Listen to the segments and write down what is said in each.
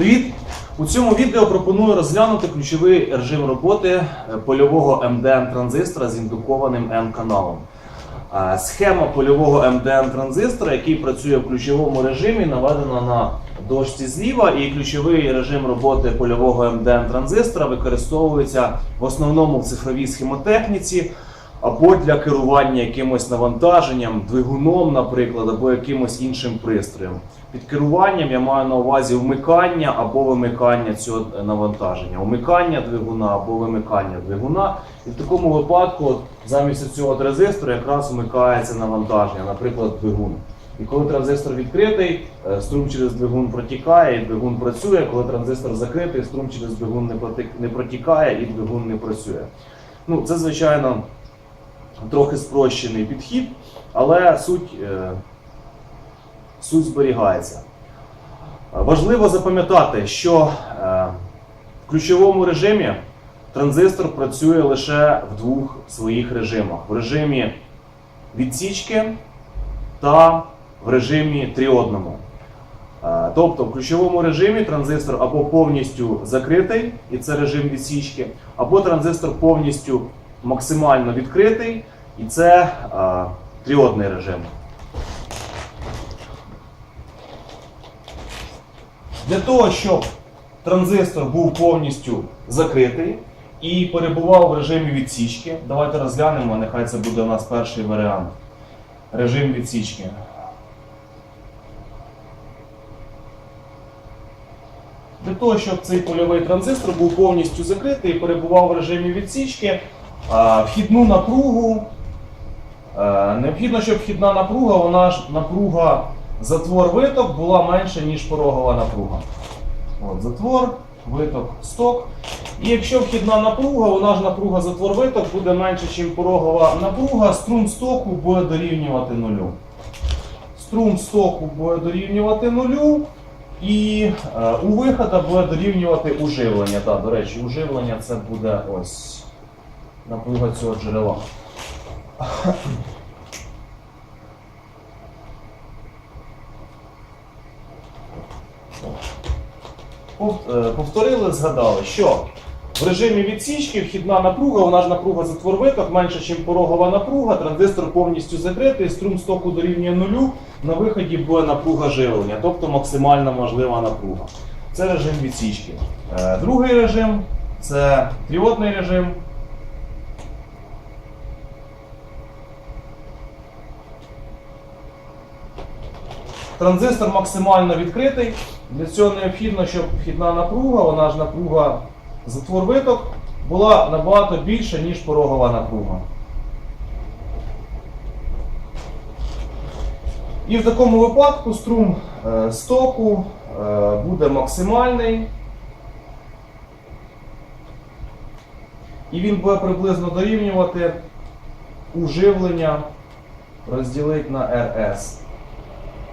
Привіт! У цьому відео пропоную розглянути ключовий режим роботи е, польового МДН транзистора з індукованим М-каналом. Е, Схема польового МДН транзистора, який працює в ключовому режимі, наведена на дошці зліва, і ключовий режим роботи польового МДН транзистора використовується в основному в цифровій схемотехніці або для керування якимось навантаженням, двигуном, наприклад, або якимось іншим пристроєм. Під керуванням я маю на увазі вмикання або вимикання цього навантаження, вмикання двигуна або вимикання двигуна. І в такому випадку замість цього от резистора якраз вмикається навантаження, наприклад, двигун. І коли транзистор відкритий, е, струм через двигун протікає, і двигун працює. Коли транзистор закритий, струм через двигун не протікає і двигун не працює. Ну, це, звичайно, трохи спрощений підхід, але суть, е, суть зберігається. Важливо запам'ятати, що е, в ключовому режимі транзистор працює лише в двох своїх режимах: в режимі відсічки та в режимі тріодному. Е, Тобто в ключовому режимі транзистор або повністю закритий, і це режим відсічки, або транзистор повністю максимально відкритий, і це е, тріодний режим. Для того, щоб транзистор був повністю закритий і перебував в режимі відсічки, давайте розглянемо, нехай це буде у нас перший варіант. Режим відсічки. Для того, щоб цей польовий транзистор був повністю закритий і перебував в режимі відсічки, а, вхідну напругу. е, Необхідно, щоб вхідна напруга, вона ж напруга затвор виток була менша, ніж порогова напруга. От, затвор, виток, сток. І якщо вхідна напруга, вона ж напруга затвор виток буде менше, ніж порогова напруга, струм стоку буде дорівнювати нулю. Струм стоку буде дорівнювати нулю. І е, у виходу буде дорівнювати уживлення. Так, до речі, уживлення це буде ось напруга цього джерела. Е, Повторили, згадали, що в режимі відсічки вхідна напруга, вона ж напруга затворвиток, менше, ніж порогова напруга, транзистор повністю закритий, струм стоку дорівнює нулю, на виході буде напруга живлення, тобто максимальна можлива напруга. Це режим відсічки. Е, Другий режим це тріодний режим. Транзистор максимально відкритий. Для цього необхідно, щоб вхідна напруга, вона ж напруга затвор виток, була набагато більша, ніж порогова напруга. І в такому випадку струм е, стоку е, буде максимальний. І він буде приблизно дорівнювати уживлення розділити на RS.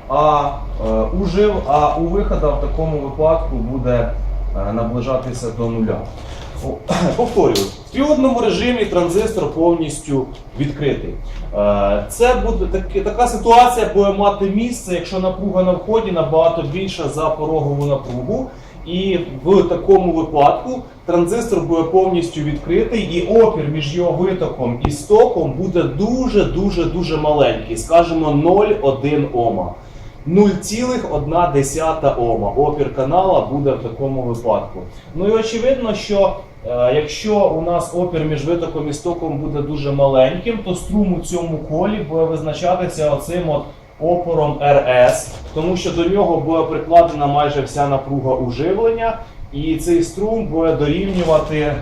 А, е, ужив, а у виходу в такому випадку буде е, наближатися до нуля. Повторюю, в тріодному режимі транзистор повністю відкритий. Е, Це буде така ситуація буде мати місце, якщо напруга на вході набагато більша за порогову напругу. І в такому випадку транзистор буде повністю відкритий, і опір між його витоком і стоком буде дуже дуже дуже маленький, скажімо 0,1 Ома. 0,1 Ома. Опір канала буде в такому випадку. Ну і очевидно, що е, якщо у нас опір між витоком і стоком буде дуже маленьким, то струм у цьому колі буде визначатися оцим от опором RS, тому що до нього буде прикладена майже вся напруга уживлення, і цей струм буде дорівнювати е,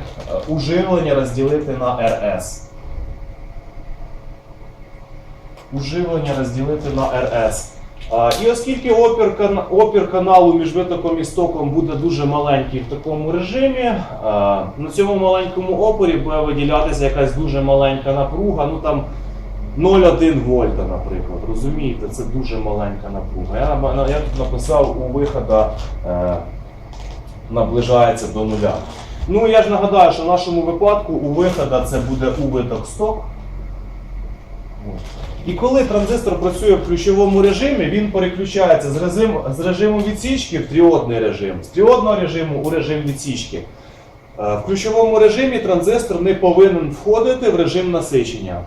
уживлення розділити на RS. Уживлення розділити на RS. І оскільки опір, каналу між витоком і стоком буде дуже маленький в такому режимі, на цьому маленькому опорі буде виділятися якась дуже маленька напруга, ну там 0,1 вольта, наприклад. Розумієте, це дуже маленька напруга. Я, я тут написав у виходу е, наближається до нуля. Ну я ж нагадаю, що в нашому випадку у виходу це буде у виток сток. От. І коли транзистор працює в ключовому режимі, він переключається з режиму, з режиму відсічки в тріодний режим, з тріодного режиму у режим відсічки. Е, В ключовому режимі транзистор не повинен входити в режим насичення.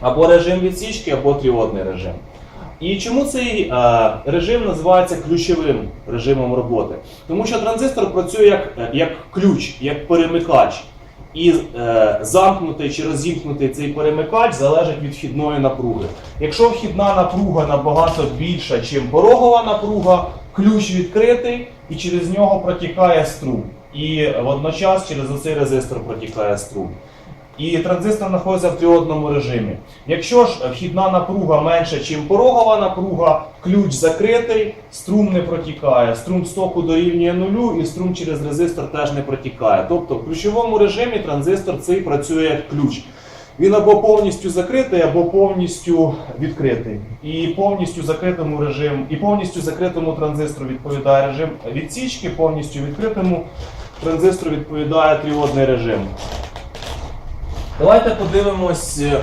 Або режим відсічки, або тріодний режим. І чому цей е, режим називається ключовим режимом роботи? Тому що транзистор працює як, як ключ, як перемикач. І е, замкнутий чи розімкнутий цей перемикач залежить від вхідної напруги. Якщо вхідна напруга набагато більша, ніж порогова напруга, ключ відкритий і через нього протікає струм. І водночас через оцей резистор протікає струм. І транзистор знаходиться в тріодному режимі. Якщо ж вхідна напруга менша, ніж порогова напруга, ключ закритий, струм не протікає. Струм стоку дорівнює нулю, і струм через резистор теж не протікає. Тобто в ключовому режимі транзистор цей працює як ключ. Він або повністю закритий, або повністю відкритий. І повністю закритому режим, і повністю закритому транзистору відповідає режим відсічки, повністю відкритому транзистору відповідає тріодний режим. Давайте подивимось, е,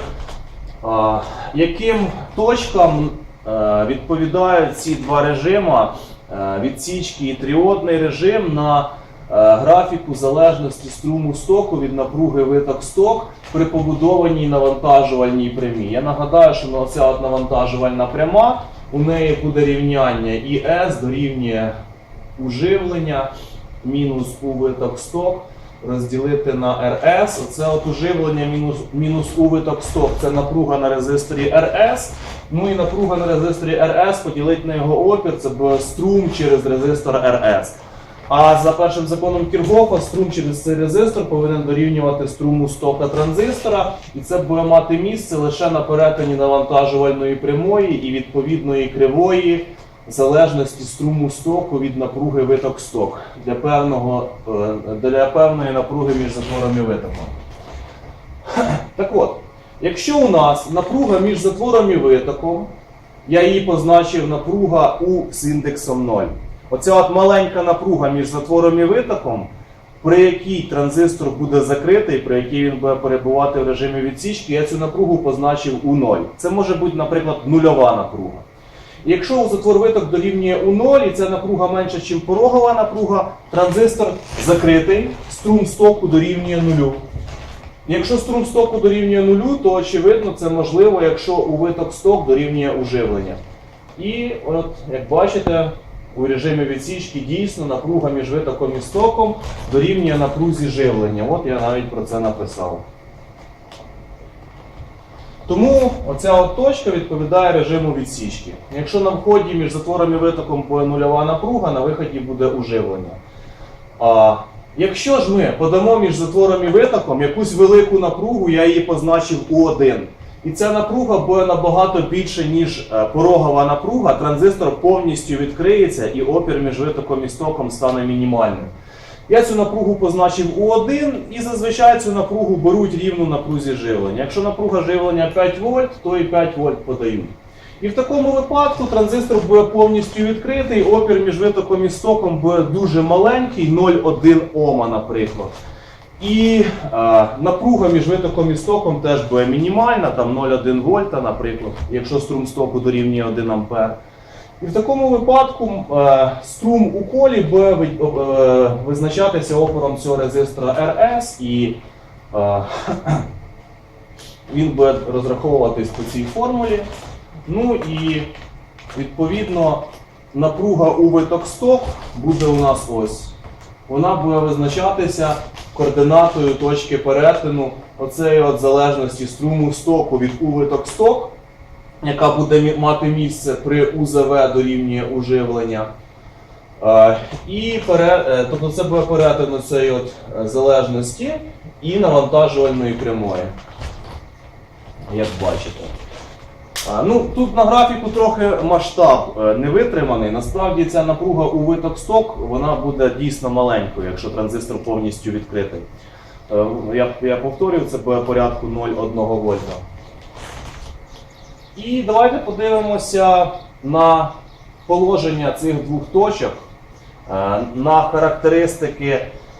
яким точкам е, відповідають ці два режими е, відсічки і тріодний режим на графіку залежності струму стоку від напруги виток сток при побудованій навантажувальній прямій. Я нагадаю, що ця от навантажувальна пряма у неї буде рівняння і S дорівнює уживлення мінус у виток сток розділити на RS. Оце от уживлення мінус, мінус у виток. Це напруга на резисторі RS. Ну і напруга на резисторі RS поділити на його опір, це буде струм через резистор RS. А за першим законом Кіргофа струм через цей резистор повинен дорівнювати струму стока транзистора, і це буде мати місце лише на перетині навантажувальної прямої і відповідної кривої залежності струму стоку від напруги виток сток для, певного, е, для певної напруги між затвором і витоком. Так от, якщо у нас напруга між затвором і витоком, я її позначив напруга У з індексом 0. Оця от маленька напруга між затвором і витоком, при якій транзистор буде закритий, при якій він буде перебувати в режимі відсічки, я цю напругу позначив у 0. Це може бути, наприклад, нульова напруга. Якщо у затвор виток дорівнює у 0, і ця напруга менша, ніж порогова напруга, транзистор закритий, струм стоку дорівнює нулю. Якщо струм стоку дорівнює нулю, то очевидно це можливо, якщо у виток сток дорівнює уживлення. І от, як бачите, у режимі відсічки дійсно напруга між витоком і стоком дорівнює напрузі живлення. От я навіть про це написав. Тому оця от точка відповідає режиму відсічки. Якщо на вході між затвором і витоком буде нульова напруга, на виході буде уживлення. А, якщо ж ми подамо між затвором і витоком якусь велику напругу, я її позначив У1. І ця напруга буде набагато більше, ніж е, порогова напруга, транзистор повністю відкриється і опір між витоком і стоком стане мінімальним. Я цю напругу позначив У1 і зазвичай цю напругу беруть рівну напрузі живлення. Якщо напруга живлення 5 вольт, то і 5 вольт подають. І в такому випадку транзистор буде повністю відкритий, опір між витоком і стоком буде дуже маленький, 0,1 Ома, наприклад. І е, напруга між витоком і стоком теж буде мінімальна, там 0,1 вольта, наприклад, якщо струм стоку дорівнює 1 ампер. І в такому випадку е, струм у колі буде визначатися опором цього резистора RS, і е, він буде розраховуватись по цій формулі. Ну і відповідно напруга у виток сток буде у нас ось. Вона буде визначатися координатою точки перетину оцеї от залежності струму стоку від у виток сток яка буде мати місце при УЗВ дорівнює уживлення. І пере, е, тобто це буде перетин цієї от е, залежності і навантажувальної прямої. Як бачите. Ну, тут на графіку трохи масштаб е, не витриманий. Насправді ця напруга у виток сток вона буде дійсно маленькою, якщо транзистор повністю відкритий. Я, я повторюю, це буде порядку 0,1 вольта. І давайте подивимося на положення цих двох точок, е, на характеристики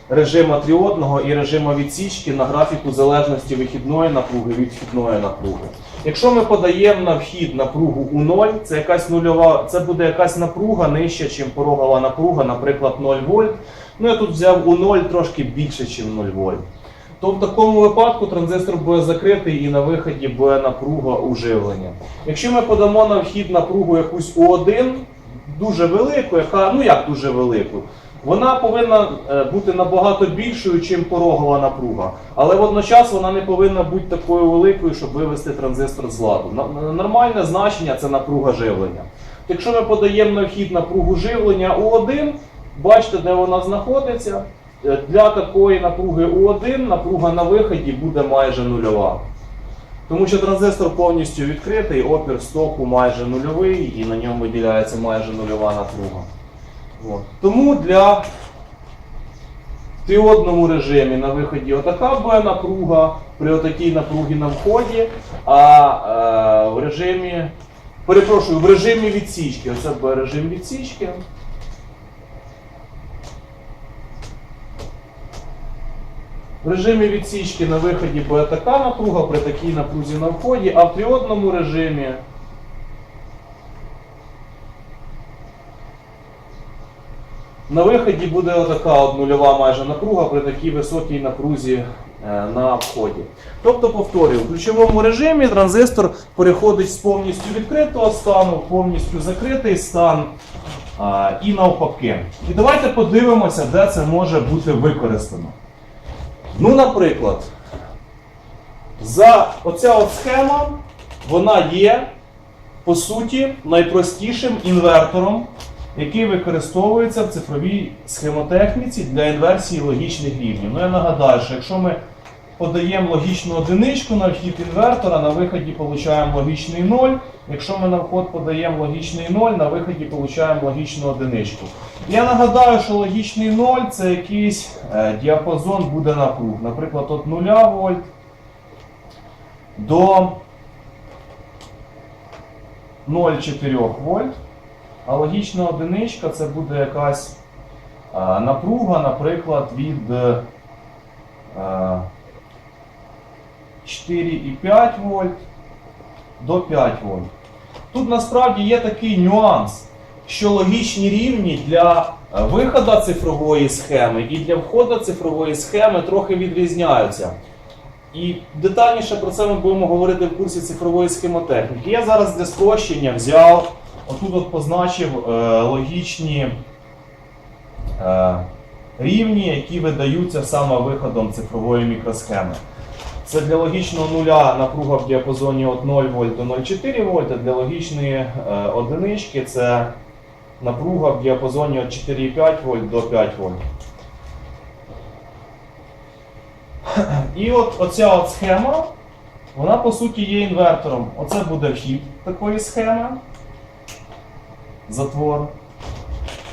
режима тріодного і режима відсічки на графіку залежності вихідної напруги від вхідної напруги. Якщо ми подаємо на вхід напругу у 0, це якась нульова, це буде якась напруга нижча, ніж порогова напруга, наприклад, 0 вольт. Ну я тут взяв у 0 трошки більше, ніж 0 вольт. То в такому випадку транзистор буде закритий і на виході буде напруга уживлення. Якщо ми подамо на вхід напругу якусь У1, дуже велику, яка, ну як дуже велику, вона повинна е, бути набагато більшою, ніж порогова напруга. Але водночас вона не повинна бути такою великою, щоб вивести транзистор з ладу. Нормальне значення це напруга живлення. Якщо ми подаємо на вхід напругу живлення У1, бачите, де вона знаходиться. Е, Для такої напруги У1 напруга на виході буде майже нульова. Тому що транзистор повністю відкритий, опір стоку майже нульовий і на ньому виділяється майже нульова напруга. От. Тому для в діодному режимі на виході отака буде напруга при отакій напругі на вході, а е, в режимі, перепрошую, в режимі відсічки, оце буде режим відсічки. В режимі відсічки на виході буде така напруга при такій напрузі на вході, а в тріодному режимі на виході буде отака от нульова майже напруга при такій високій напрузі е, на вході. Тобто, повторюю, в ключовому режимі транзистор переходить з повністю відкритого стану в повністю закритий стан і навпаки. І давайте подивимося, де це може бути використано. Ну, наприклад, за оця от схема, вона є, по суті, найпростішим інвертором, який використовується в цифровій схемотехніці для інверсії логічних рівнів. Ну, я нагадаю, що якщо ми подаємо логічну одиничку на вхід інвертора, на виході отримуємо логічний 0. Якщо ми на вход подаємо логічний 0, на виході отримуємо логічну одиничку. Я нагадаю, що логічний 0 це якийсь е, діапазон буде напруг. Наприклад, від 0 вольт до 0,4 вольт. А логічна одиничка це буде якась е, напруга, наприклад, від е, 4,5 вольт до 5 вольт. Тут насправді є такий нюанс, що логічні рівні для е, виходу цифрової схеми і для входу цифрової схеми трохи відрізняються. І детальніше про це ми будемо говорити в курсі цифрової схемотехніки. Я зараз для спрощення взяв, отут от позначив е, логічні е, рівні, які видаються саме виходом цифрової мікросхеми. Це для логічного нуля напруга в діапазоні від 0 вольт до 0,4 вольта, для логічної е, одинички це напруга в діапазоні від 4,5 вольт до 5 вольт. І от оця от схема, вона по суті є інвертором. Оце буде вхід такої схеми, затвор.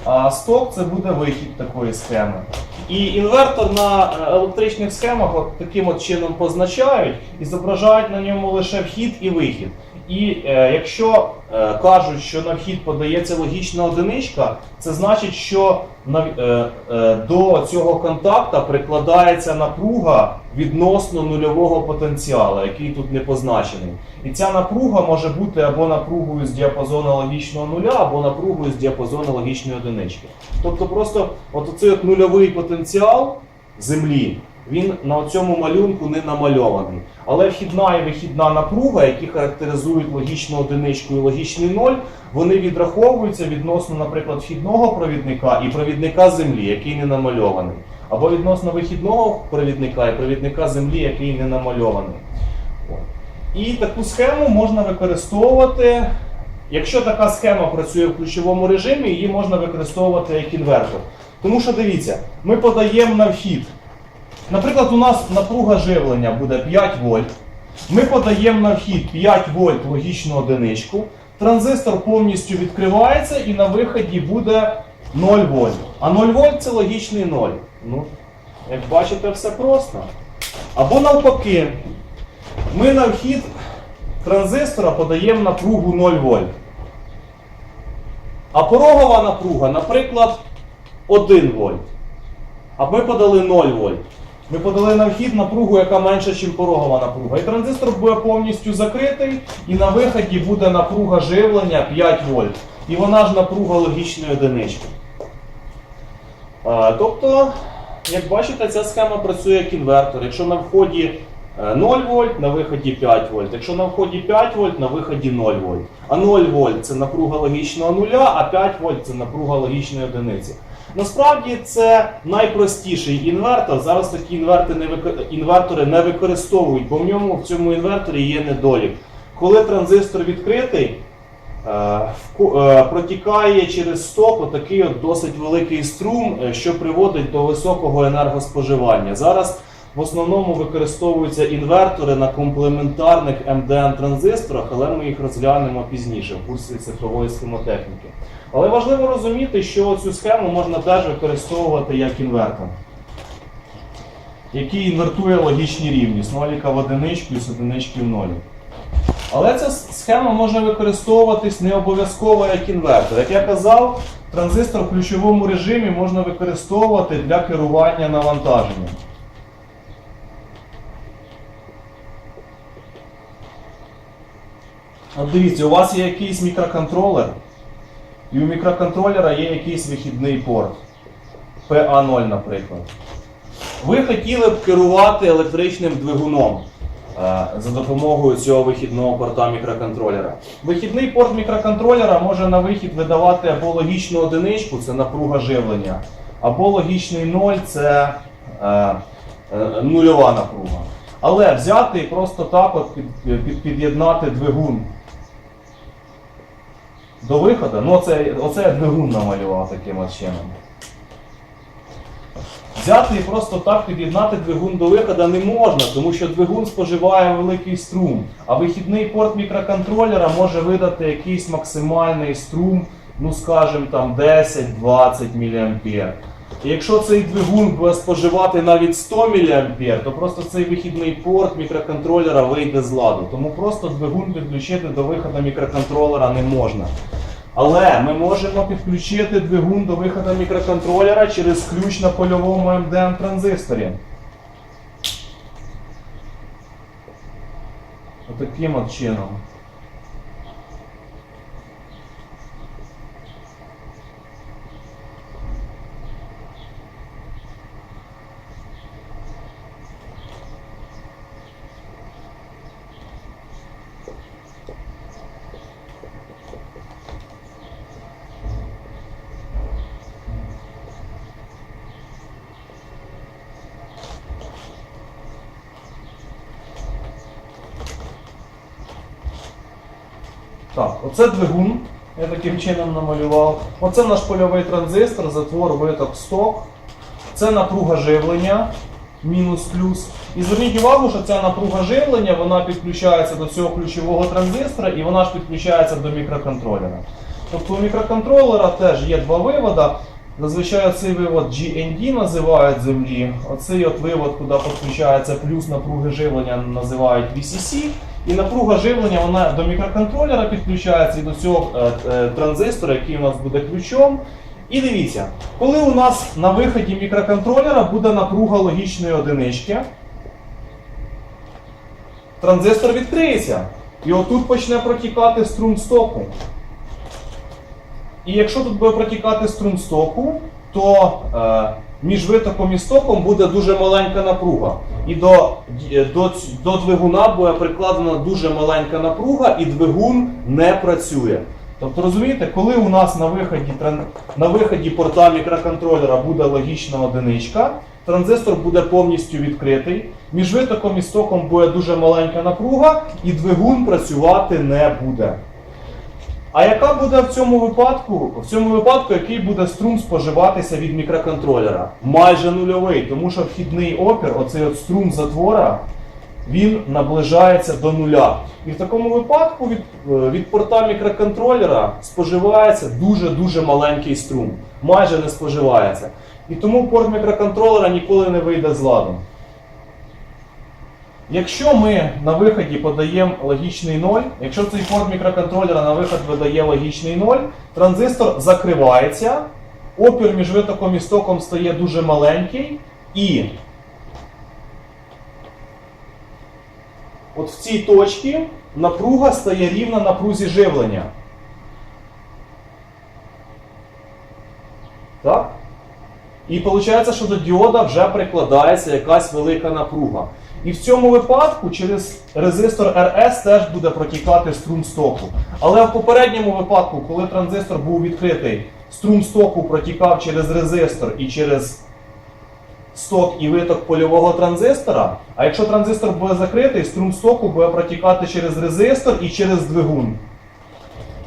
А сток це буде вихід такої схеми. І інвертор на е, електричних схемах от таким от чином позначають і зображають на ньому лише вхід і вихід. І е, якщо е, кажуть, що на вхід подається логічна одиничка, це значить, що на, е, е, до цього контакта прикладається напруга відносно нульового потенціалу, який тут не позначений. І ця напруга може бути або напругою з діапазону логічного нуля, або напругою з діапазону логічної одинички. Тобто просто от оцей от нульовий потенціал Землі, він на цьому малюнку не намальований. Але вхідна і вихідна напруга, які характеризують логічну одиничку і логічний ноль, вони відраховуються відносно, наприклад, вхідного провідника і провідника Землі, який не намальований. Або відносно вихідного провідника і провідника Землі, який не намальований. І таку схему можна використовувати. Якщо така схема працює в ключовому режимі, її можна використовувати як інвертор. Тому що дивіться, ми подаємо на вхід. Наприклад, у нас напруга живлення буде 5 вольт. Ми подаємо на вхід 5 вольт логічну одиничку. Транзистор повністю відкривається і на виході буде 0 вольт. А 0 вольт це логічний 0. Ну, як бачите, все просто. Або навпаки, ми на вхід транзистора подаємо напругу 0 вольт. А порогова напруга, наприклад, 1 вольт. А ми подали 0 вольт. Ми подали на вхід напругу, яка менша, ніж порогова напруга. І транзистор буде повністю закритий, і на виході буде напруга живлення 5 вольт. І вона ж напруга логічної одинички. Тобто, як бачите, ця схема працює як інвертор. Якщо на вході е, 0 вольт, на виході 5 вольт. Якщо на вході 5 вольт, на виході 0 вольт. А 0 вольт це напруга логічного нуля, а 5 вольт це напруга логічної одиниці. Насправді це найпростіший інвертор. Зараз такі інвертори не, інвертори не використовують, бо в ньому в цьому інверторі є недолік. Коли транзистор відкритий, Е, е, протікає через сток отакий от досить великий струм, е, що приводить до високого енергоспоживання. Зараз в основному використовуються інвертори на комплементарних МДН транзисторах, але ми їх розглянемо пізніше в курсі цифрової схемотехніки. Але важливо розуміти, що цю схему можна теж використовувати як інвертор, який інвертує логічні рівні з ноліка в одиничку і з одинички в нолік. Але ця схема може використовуватись не обов'язково як інвертор. Як я казав, транзистор в ключовому режимі можна використовувати для керування навантаженням. От дивіться, у вас є якийсь мікроконтролер, і у мікроконтролера є якийсь вихідний порт. PA0, наприклад. Ви хотіли б керувати електричним двигуном е, за допомогою цього вихідного порта мікроконтролера. Вихідний порт мікроконтролера може на вихід видавати або логічну одиничку, це напруга живлення, або логічний 0 це е, е, нульова напруга. Але взяти і просто так от під, під, під'єднати двигун до виходу, ну оце, оце я двигун намалював таким от чином. Взяти і просто так під'єднати двигун до виходу не можна, тому що двигун споживає великий струм, а вихідний порт мікроконтролера може видати якийсь максимальний струм, ну скажімо там 10-20 мА. І якщо цей двигун буде споживати навіть 100 мА, то просто цей вихідний порт мікроконтролера вийде з ладу. Тому просто двигун підключити до виходу мікроконтролера не можна. Але ми можемо підключити двигун до виходу мікроконтролера через ключ на польовому МДН транзисторі. Отаким от чином. Так, оце двигун. Я таким чином намалював. Оце наш польовий транзистор, затвор, виток, сток. Це напруга живлення, мінус плюс. І зверніть увагу, що ця напруга живлення вона підключається до цього ключового транзистора і вона ж підключається до мікроконтролера. Тобто у мікроконтролера теж є два вивода. Зазвичай цей вивод GND називають землі. Оцей от вивод, куди підключається плюс напруги живлення, називають VCC. І напруга живлення вона до мікроконтролера підключається і до цього е, е, транзистора, який у нас буде ключом. І дивіться, коли у нас на виході мікроконтролера буде напруга логічної одинички, транзистор відкриється. І отут почне протікати струм стоку. І якщо тут буде протікати струм стоку, то е, між витоком і стоком буде дуже маленька напруга. І до, до, до двигуна буде прикладена дуже маленька напруга, і двигун не працює. Тобто, розумієте, коли у нас на виході, на виході порта мікроконтролера буде логічна одиничка, транзистор буде повністю відкритий, між витоком і стоком буде дуже маленька напруга, і двигун працювати не буде. А яка буде в цьому випадку? В цьому випадку який буде струм споживатися від мікроконтролера? Майже нульовий, тому що вхідний опір, оцей от струм затвора, він наближається до нуля. І в такому випадку від, е, від порта мікроконтролера споживається дуже-дуже маленький струм. Майже не споживається. І тому порт мікроконтролера ніколи не вийде з ладу. Якщо ми на виході подаємо логічний 0, якщо цей порт мікроконтролера на виход видає логічний 0, транзистор закривається, опір між витоком і стоком стає дуже маленький, і от в цій точці напруга стає рівна напрузі живлення. Так? І виходить, що до діода вже прикладається якась велика напруга. І в цьому випадку через резистор RS теж буде протікати струм стоку. Але в попередньому випадку, коли транзистор був відкритий, струм стоку протікав через резистор і через сток і виток польового транзистора. А якщо транзистор буде закритий, струм стоку буде протікати через резистор і через двигун.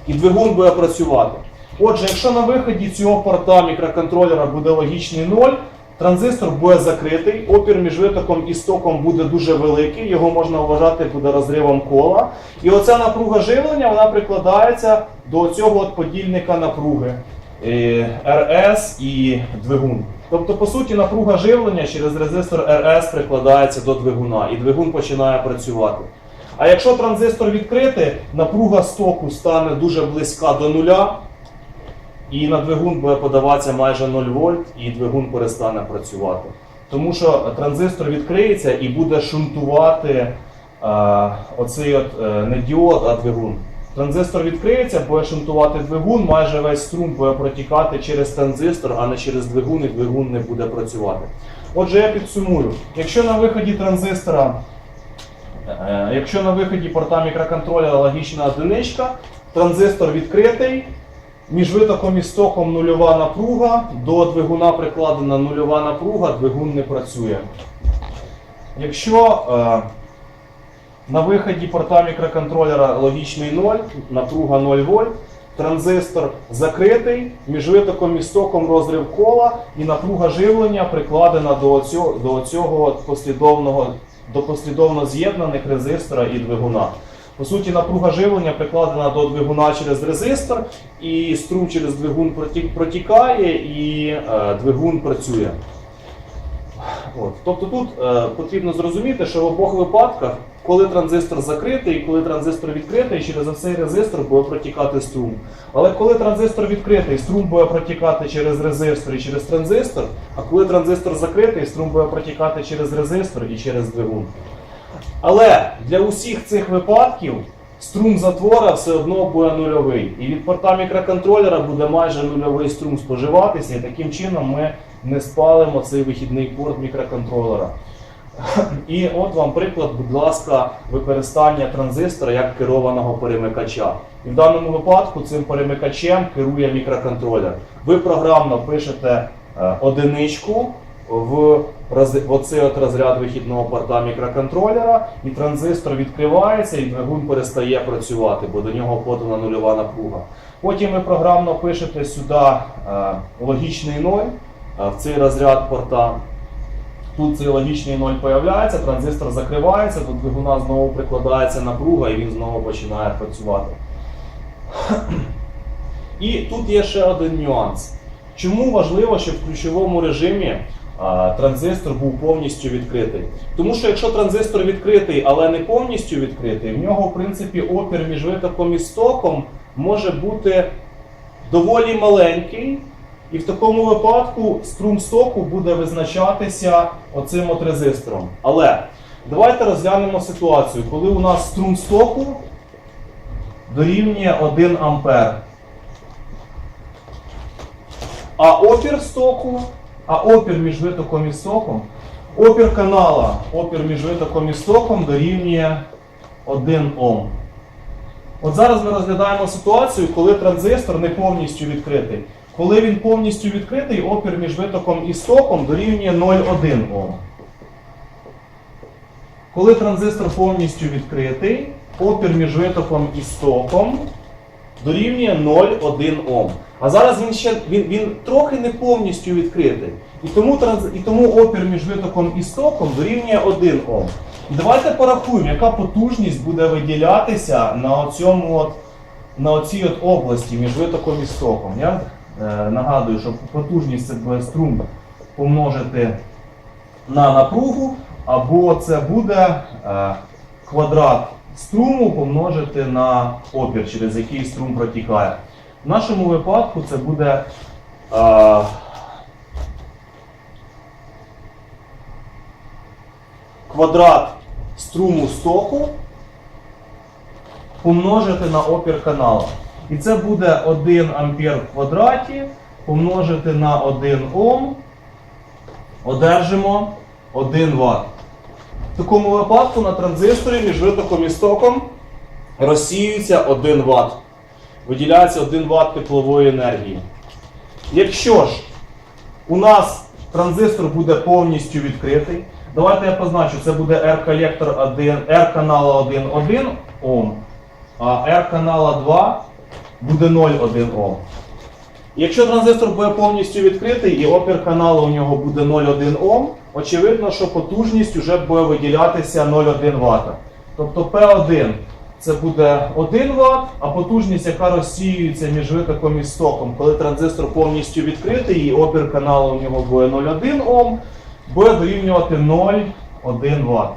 І двигун буде працювати. Отже, якщо на виході цього порта мікроконтролера буде логічний 0, транзистор буде закритий, опір між витоком і стоком буде дуже великий, його можна вважати буде розривом кола. І оця напруга живлення вона прикладається до цього от подільника напруги е, RS і двигун. Тобто, по суті, напруга живлення через резистор RS прикладається до двигуна, і двигун починає працювати. А якщо транзистор відкритий, напруга стоку стане дуже близька до нуля, і на двигун буде подаватися майже 0 вольт, і двигун перестане працювати. Тому що транзистор відкриється і буде шунтувати е, оцей от, е, не діод, а двигун. Транзистор відкриється, буде шунтувати двигун, майже весь струм буде протікати через транзистор, а не через двигун, і двигун не буде працювати. Отже, я підсумую. Якщо на виході транзистора Е, Якщо на виході порта мікроконтролера логічна одиничка, транзистор відкритий, між витоком і стоком нульова напруга, до двигуна прикладена нульова напруга, двигун не працює. Якщо е, на виході порта мікроконтролера логічний 0, напруга 0 вольт, транзистор закритий, між витоком і стоком розрив кола і напруга живлення прикладена до цього, до послідовного до послідовно з'єднаних резистора і двигуна. По суті, напруга живлення прикладена до двигуна через резистор, і струм через двигун протікає, і е, двигун працює. От. Тобто тут е, потрібно зрозуміти, що в обох випадках, коли транзистор закритий, і коли транзистор відкритий, через цей резистор буде протікати струм. Але коли транзистор відкритий, струм буде протікати через резистор і через транзистор, а коли транзистор закритий, струм буде протікати через резистор і через двигун. Але для усіх цих випадків струм затвора все одно буде нульовий. І від порта мікроконтролера буде майже нульовий струм споживатися, і таким чином ми не спалимо цей вихідний порт мікроконтролера. І от вам приклад, будь ласка, використання транзистора як керованого перемикача. І в даному випадку цим перемикачем керує мікроконтролер. Ви програмно пишете е, одиничку в, оцей от розряд вихідного порта мікроконтролера, і транзистор відкривається, і двигун перестає працювати, бо до нього подана нульова напруга. Потім ви програмно пишете сюди е, логічний 0 е, в цей розряд порта. Тут цей логічний 0 появляється, транзистор закривається, до двигуна знову прикладається напруга і він знову починає працювати. І тут є ще один нюанс. Чому важливо, щоб в ключовому режимі транзистор був повністю відкритий? Тому що якщо транзистор відкритий, але не повністю відкритий, в нього в принципі опір між витоком і стоком може бути доволі маленький, і в такому випадку струм стоку буде визначатися оцим от резистором. Але давайте розглянемо ситуацію, коли у нас струм стоку дорівнює 1 ампер. А опір стоку, а опір між витоком і стоком, опір канала, опір між витоком і стоком дорівнює 1 Ом. От зараз ми розглядаємо ситуацію, коли транзистор не повністю відкритий. Коли він повністю відкритий, опір між витоком і стоком дорівнює 0,1 Ом. Коли транзистор повністю відкритий, опір між витоком і стоком дорівнює 0,1 Ом. А зараз він ще він, він трохи не повністю відкритий. І тому, і тому опір між витоком і стоком дорівнює 1 Ом. І давайте порахуємо, яка потужність буде виділятися на цьому от, на оцій от області між витоком і стоком. Я е, нагадую, що потужність це буде струм помножити на напругу, або це буде е, квадрат струму помножити на опір, через який струм протікає. В нашому випадку це буде е, квадрат струму стоку помножити на опір каналу. І це буде 1 ампер в квадраті помножити на 1 Ом. Одержимо 1 Вт. В такому випадку на транзисторі між витоком і стоком розсіюється 1 Вт. Виділяється 1 Вт теплової енергії. Якщо ж у нас транзистор буде повністю відкритий, давайте я позначу, це буде R-колектор 1, R-канала 1 1 Ом, а R-канала 2 буде 0,1 Ом. Якщо транзистор буде повністю відкритий і опір каналу у нього буде 0,1 Ом, очевидно, що потужність вже буде виділятися 0,1 Вт. Тобто P1 це буде 1 Вт, а потужність, яка розсіюється між витоком і стоком, коли транзистор повністю відкритий і опір каналу у нього буде 0,1 Ом, буде дорівнювати 0,1 Вт.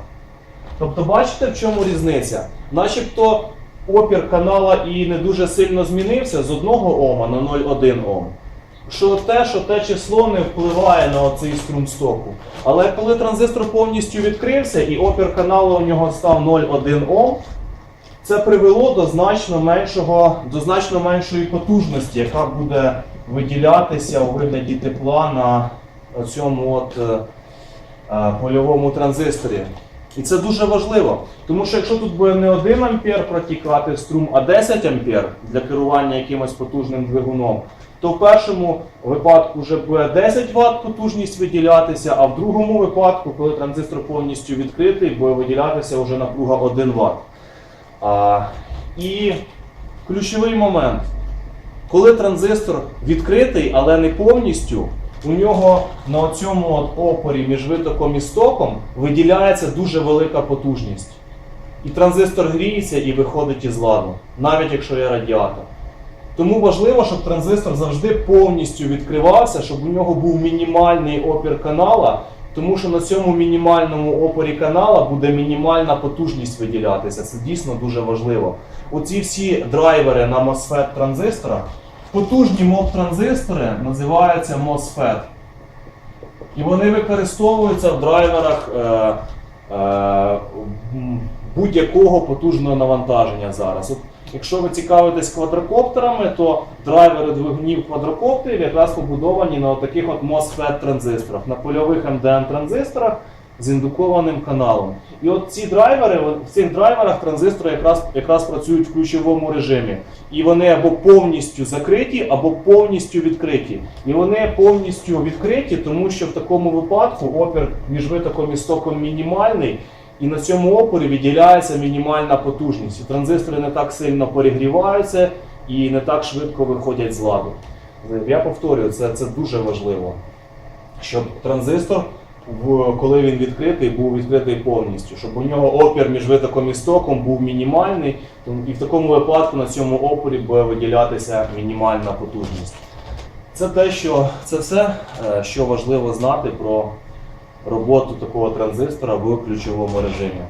Тобто, бачите, в чому різниця? Начебто опір канала і не дуже сильно змінився з 1 Ома на 0,1 Ом. Що те, що те число не впливає на цей струм стоку. Але коли транзистор повністю відкрився і опір каналу у нього став 0,1 Ом, це привело до значно меншого, до значно меншої потужності, яка буде виділятися у вигляді тепла на цьому от, е, е, польовому транзисторі. І це дуже важливо, тому що якщо тут буде не 1 ампер протікати струм, а 10 ампер для керування якимось потужним двигуном, то в першому випадку вже буде 10 Вт потужність виділятися, а в другому випадку, коли транзистор повністю відкритий, буде виділятися вже напруга 1 Вт. А, і ключовий момент. Коли транзистор відкритий, але не повністю, у нього на цьому опорі між витоком і стоком виділяється дуже велика потужність. І транзистор гріється і виходить із ладу, навіть якщо є радіатор. Тому важливо, щоб транзистор завжди повністю відкривався, щоб у нього був мінімальний опір канала, тому що на цьому мінімальному опорі канала буде мінімальна потужність виділятися. Це дійсно дуже важливо. Оці всі драйвери на MOSFET транзисторах, потужні MOS-транзистори називаються MOSFET. І вони використовуються в драйверах е, е, будь-якого потужного навантаження зараз. От, якщо ви цікавитесь квадрокоптерами, то драйвери двигунів квадрокоптерів якраз побудовані на таких от MOSFET транзисторах, на польових MDN транзисторах з індукованим каналом. І от ці драйвери, в цих драйверах транзистори якраз, якраз працюють в ключовому режимі. І вони або повністю закриті, або повністю відкриті. І вони повністю відкриті, тому що в такому випадку опір між витоком і стоком мінімальний. І на цьому опорі виділяється мінімальна потужність. І транзистори не так сильно перегріваються і не так швидко виходять з ладу. Я повторюю, це, це дуже важливо, щоб транзистор, коли він відкритий, був відкритий повністю, щоб у нього опір між витоком і стоком був мінімальний, і в такому випадку на цьому опорі буде виділятися мінімальна потужність. Це те, що це все, е, що важливо знати про роботу такого транзистора в ключовому режимі.